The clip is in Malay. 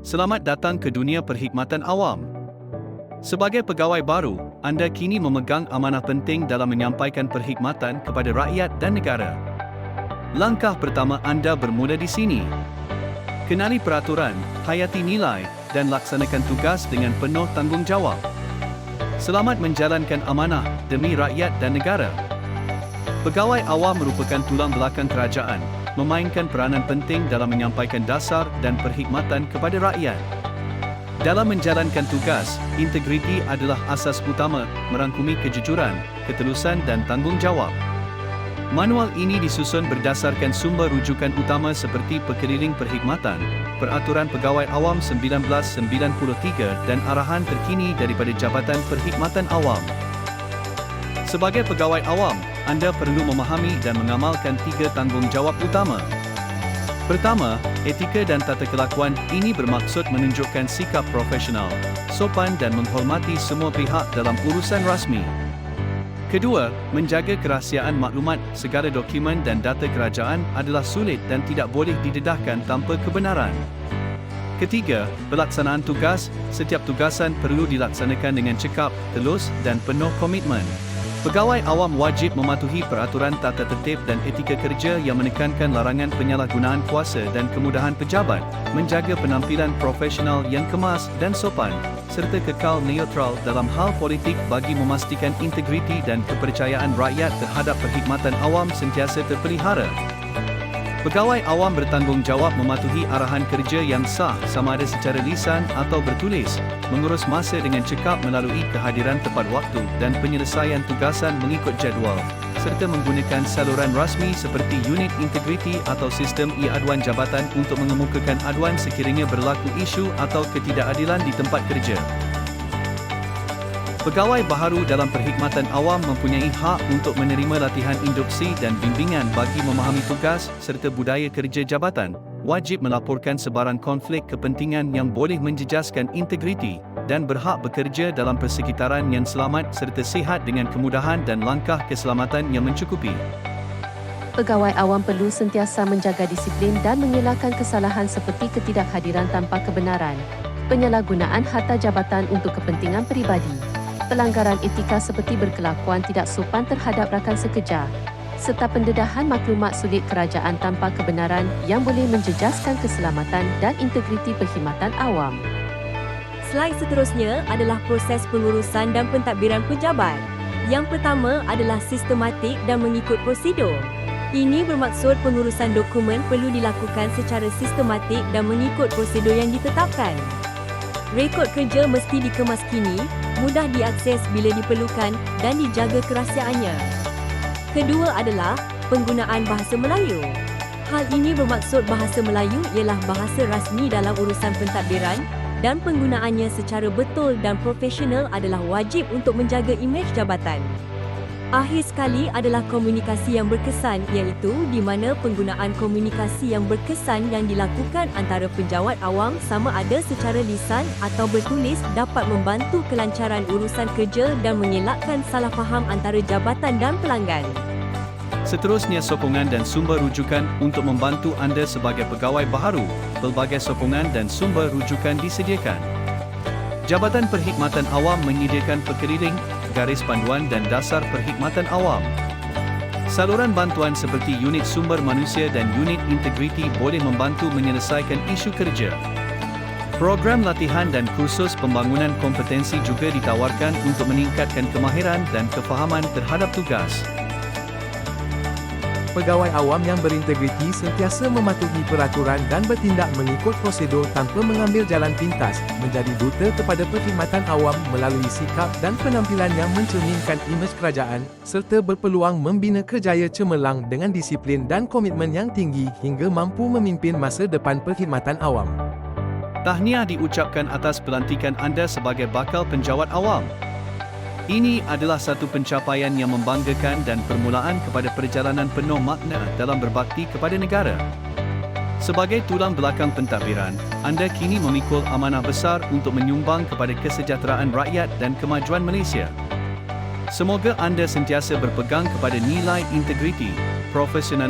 Selamat datang ke dunia perkhidmatan awam. Sebagai pegawai baru, anda kini memegang amanah penting dalam menyampaikan perkhidmatan kepada rakyat dan negara. Langkah pertama anda bermula di sini. Kenali peraturan, hayati nilai dan laksanakan tugas dengan penuh tanggungjawab. Selamat menjalankan amanah demi rakyat dan negara. Pegawai awam merupakan tulang belakang kerajaan, memainkan peranan penting dalam menyampaikan dasar dan perkhidmatan kepada rakyat. Dalam menjalankan tugas, integriti adalah asas utama merangkumi kejujuran, ketelusan dan tanggungjawab. Manual ini disusun berdasarkan sumber rujukan utama seperti Perkeliling Perkhidmatan, Peraturan Pegawai Awam 1993 dan arahan terkini daripada Jabatan Perkhidmatan Awam. Sebagai pegawai awam, anda perlu memahami dan mengamalkan tiga tanggungjawab utama. Pertama, etika dan tata kelakuan ini bermaksud menunjukkan sikap profesional, sopan dan menghormati semua pihak dalam urusan rasmi. Kedua, menjaga kerahsiaan maklumat segala dokumen dan data kerajaan adalah sulit dan tidak boleh didedahkan tanpa kebenaran. Ketiga, pelaksanaan tugas, setiap tugasan perlu dilaksanakan dengan cekap, telus dan penuh komitmen. Pegawai awam wajib mematuhi peraturan tata tertib dan etika kerja yang menekankan larangan penyalahgunaan kuasa dan kemudahan pejabat, menjaga penampilan profesional yang kemas dan sopan, serta kekal neutral dalam hal politik bagi memastikan integriti dan kepercayaan rakyat terhadap perkhidmatan awam sentiasa terpelihara. Pegawai awam bertanggungjawab mematuhi arahan kerja yang sah sama ada secara lisan atau bertulis, mengurus masa dengan cekap melalui kehadiran tepat waktu dan penyelesaian tugasan mengikut jadual, serta menggunakan saluran rasmi seperti unit integriti atau sistem e-aduan jabatan untuk mengemukakan aduan sekiranya berlaku isu atau ketidakadilan di tempat kerja. Pegawai baharu dalam perkhidmatan awam mempunyai hak untuk menerima latihan induksi dan bimbingan bagi memahami tugas serta budaya kerja jabatan, wajib melaporkan sebarang konflik kepentingan yang boleh menjejaskan integriti dan berhak bekerja dalam persekitaran yang selamat serta sihat dengan kemudahan dan langkah keselamatan yang mencukupi. Pegawai awam perlu sentiasa menjaga disiplin dan mengelakkan kesalahan seperti ketidakhadiran tanpa kebenaran, penyalahgunaan harta jabatan untuk kepentingan peribadi pelanggaran etika seperti berkelakuan tidak sopan terhadap rakan sekerja serta pendedahan maklumat sulit kerajaan tanpa kebenaran yang boleh menjejaskan keselamatan dan integriti perkhidmatan awam. Slide seterusnya adalah proses pengurusan dan pentadbiran pejabat. Yang pertama adalah sistematik dan mengikut prosedur. Ini bermaksud pengurusan dokumen perlu dilakukan secara sistematik dan mengikut prosedur yang ditetapkan. Rekod kerja mesti dikemas kini mudah diakses bila diperlukan dan dijaga kerahsiaannya. Kedua adalah penggunaan bahasa Melayu. Hal ini bermaksud bahasa Melayu ialah bahasa rasmi dalam urusan pentadbiran dan penggunaannya secara betul dan profesional adalah wajib untuk menjaga imej jabatan. Akhir sekali adalah komunikasi yang berkesan iaitu di mana penggunaan komunikasi yang berkesan yang dilakukan antara penjawat awam sama ada secara lisan atau bertulis dapat membantu kelancaran urusan kerja dan mengelakkan salah faham antara jabatan dan pelanggan. Seterusnya sokongan dan sumber rujukan untuk membantu anda sebagai pegawai baharu, pelbagai sokongan dan sumber rujukan disediakan. Jabatan Perkhidmatan Awam menyediakan perkeliling, garis panduan dan dasar perkhidmatan awam. Saluran bantuan seperti unit sumber manusia dan unit integriti boleh membantu menyelesaikan isu kerja. Program latihan dan kursus pembangunan kompetensi juga ditawarkan untuk meningkatkan kemahiran dan kefahaman terhadap tugas. Pegawai awam yang berintegriti sentiasa mematuhi peraturan dan bertindak mengikut prosedur tanpa mengambil jalan pintas, menjadi duta kepada perkhidmatan awam melalui sikap dan penampilan yang mencerminkan imej kerajaan, serta berpeluang membina kerjaya cemerlang dengan disiplin dan komitmen yang tinggi hingga mampu memimpin masa depan perkhidmatan awam. Tahniah diucapkan atas pelantikan anda sebagai bakal penjawat awam. Ini adalah satu pencapaian yang membanggakan dan permulaan kepada perjalanan penuh makna dalam berbakti kepada negara. Sebagai tulang belakang pentadbiran, anda kini memikul amanah besar untuk menyumbang kepada kesejahteraan rakyat dan kemajuan Malaysia. Semoga anda sentiasa berpegang kepada nilai integriti, profesional